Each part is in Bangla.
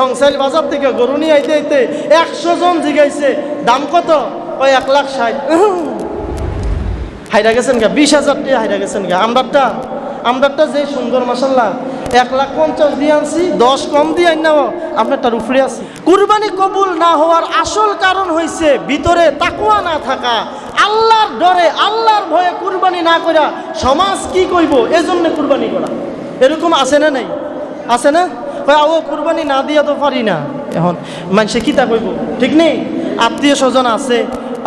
সংসাইল বাজার থেকে গরু নিয়ে আইতে আইতে একশো জন জিগাইছে। দাম কত? ওই এক লাখ ষাট। হাইরা গেছেন গা, বিশ হাজার টাকা হাইরা গেছেন গা। আমরারটা আমরারটা যে সুন্দর মাসাল্লাহ এক লাখ পঞ্চাশ দিয়ে আনছি, দশ কম দিয়ে আইন নাও আপনারটার উপরে আছে। কুরবানি কবুল না হওয়ার আসল কারণ হয়েছে ভিতরে তাকুয়া না থাকা। আল্লাহর ডরে, আল্লাহর ভয়ে কুরবানি না করা সমাজ কি কইব? এজন্য কুরবানি করা। এরকম আছে না নাই? আছে না? ও কুরবানি না দিয়া তো পারি না। এখন মানুষে কিতা কইব? ঠিক নেই? আত্মীয় স্বজন আছে,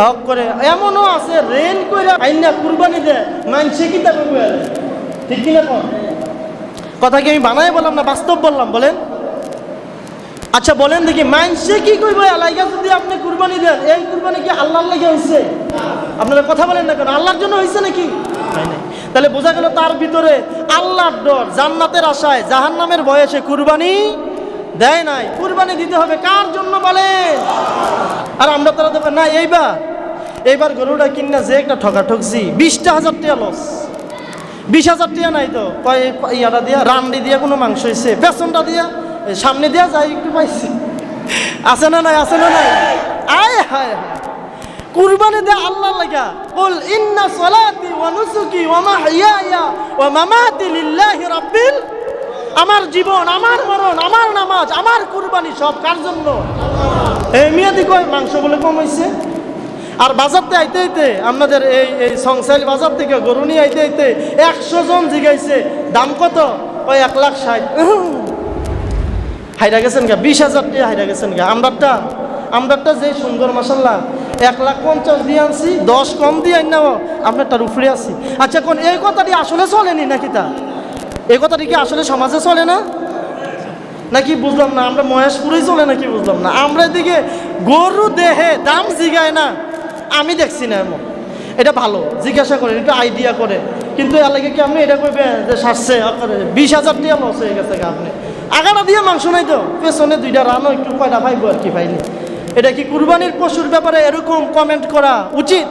হক করে, এমনও আছে রেন করে আইনা কুরবানি দেয়, মানুষে কিতা কইব? ঠিক কিনা কন? কথা কি আমি বানাই বললাম না বাস্তব বললাম, বলেন? আচ্ছা বলেন দেখি, মানুষে কি কইব এলাইগা যদি আপনি কুরবানি দেন, এই কুরবানি কি আল্লাহর লাগে হয়েছে আপনারা কথা বলেন না কেন? আল্লাহর জন্য হয়েছে নাকি। তাহলে বোঝা গেল তার ভিতরে আল্লাহর ডর, জান্নাতের আশায়, জাহান্নামের বয়সে কুরবানি দেয় নাই। কুরবানি দিতে হবে কার জন্য বলে আর আমরা তারা দেবেন না, এইবার এইবার গরুটা কিনা যে একটা ঠকা ঠকছি বিশটা হাজার টাকা লস বিশ হাজার টাকা নাই তো ইয়াটা দিয়া, রান্ডি দিয়া কোনো মাংস হয়েছে পেছনটা দিয়া সামনে দিয়া যাই, একটু পাইছি। আছে না নাই, আছে না নাই? আয়, হায় হায়। কুরবানি দে আল্লাহ লাগা বল ইন্না সলাতি ওয়া নুসুকি ওয়া মাহইয়ায়া ওয়া মামাতি লিল্লাহি রাব্বিল আমার জীবন, আমার মরণ, আমার নামাজ, আমার কুরবানি সব কার জন্য? এই মেয়াদি কয় মাংস বলে কম হয়েছে আর বাজারতে আইতে আইতে আপনাদের এই এই সংসাইল বাজার থেকে গরু নিয়ে আইতে আইতে একশো জন জিগাইছে। দাম কত? ওই এক লাখ ষাট। হাইরা গেছেন গা, বিশ হাজার টাকা হাইরা গেছেন গা। আমরারটা আমরারটা যে সুন্দর মাসাল্লাহ এক লাখ পঞ্চাশ দিয়ে আনছি, দশ কম দিয়ে আইন নাও আপনারটার উপরে আছি। আচ্ছা কোন এই কথাটি আসলে চলেনি নাকি তা? এই কথাটি কি আসলে সমাজে চলে না? নাকি বুঝলাম না, আমরা মহেশপুরেই চলে নাকি বুঝলাম না? আমরা এদিকে গরু দেহে দাম জিগায় না, আমি দেখছি না এমন। এটা ভালো, জিজ্ঞাসা করেন, একটু আইডিয়া করে। কিন্তু এর লাগে কি আপনি এটা করবেন যে সারছে বিশ হাজার টাকা লস হয়ে গেছে আপনি। আগাটা দিয়ে মাংস নাই তো, পেছনে দুইটা রানও একটু কয়টা পাইবো আর কি পাইনি। এটা কি কুরবানির পশুর ব্যাপারে এরকম কমেন্ট করা উচিত?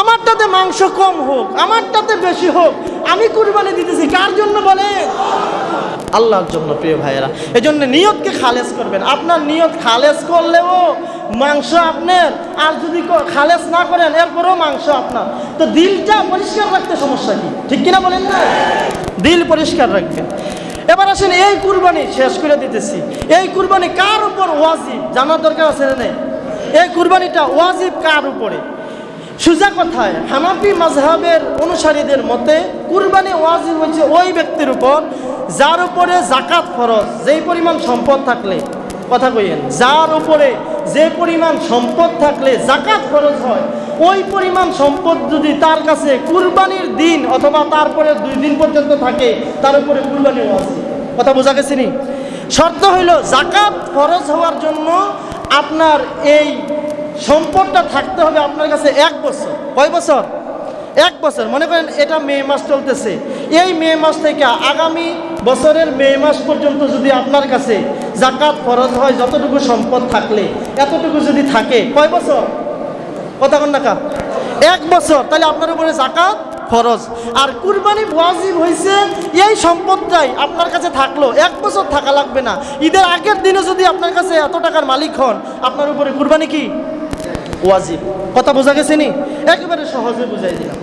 আমারটাতে মাংস কম হোক, আমারটাতে বেশি হোক, আমি কুরবানি দিতেছি, কার জন্য বলে আল্লাহর জন্য, প্রিয় ভাইয়েরা। এই জন্য নিয়তকে খালেজ করবেন। আপনার নিয়ত খালেজ করলেও মাংস আপনার, আর যদি খালেজ না করেন, এরপরেও মাংস আপনার। তো দিলটা পরিষ্কার রাখতে সমস্যা কি? ঠিক কিনা বলেন না? দিল পরিষ্কার রাখবেন। এবার আসেন, এই কুরবানি শেষ করে দিতেছি। এই কুরবানি কার উপর ওয়াজিব? জানার দরকার আছে না? এই কুরবানিটা ওয়াজিব কার উপরে? সুজা কথায়, হানাফি মাজহাবের অনুসারীদের মতে কুরবানি ওয়াজিব হচ্ছে ওই ব্যক্তির উপর যার উপরে জাকাত ফরজ, যেই পরিমাণ সম্পদ থাকলে। কথা কইয়েন, যার উপরে যে পরিমাণ সম্পদ থাকলে জাকাত খরচ হয় ওই পরিমাণ সম্পদ যদি তার কাছে কুরবানির দিন অথবা তারপরে দুই দিন পর্যন্ত থাকে, তার উপরে কুরবানি ওয়াজিব কথা বোঝা গেছে নি? শর্ত হইল জাকাত ফরজ হওয়ার জন্য আপনার এই সম্পদটা থাকতে হবে আপনার কাছে এক বছর। কয় বছর? এক বছর। মনে করেন এটা মে মাস চলতেছে। এই মে মাস থেকে আগামী বছরের মে মাস পর্যন্ত যদি আপনার কাছে জাকাত ফরজ হয়, যতটুকু সম্পদ থাকলে, এতটুকু যদি থাকে, কয় বছর? কথা কন নাকা এক বছর, তাহলে আপনার উপরে জাকাত খরচ আর কুরবানি ওয়াজিব হয়েছে এই সম্পদটাই আপনার কাছে থাকল। এক বছর থাকা লাগবে না। ঈদের আগের দিনে যদি আপনার কাছে এত টাকার মালিক হন, আপনার উপরে কুরবানি কি? ওয়াজিব। কথা বোঝা গেছে নি? একেবারে সহজে বুঝাই দিলাম।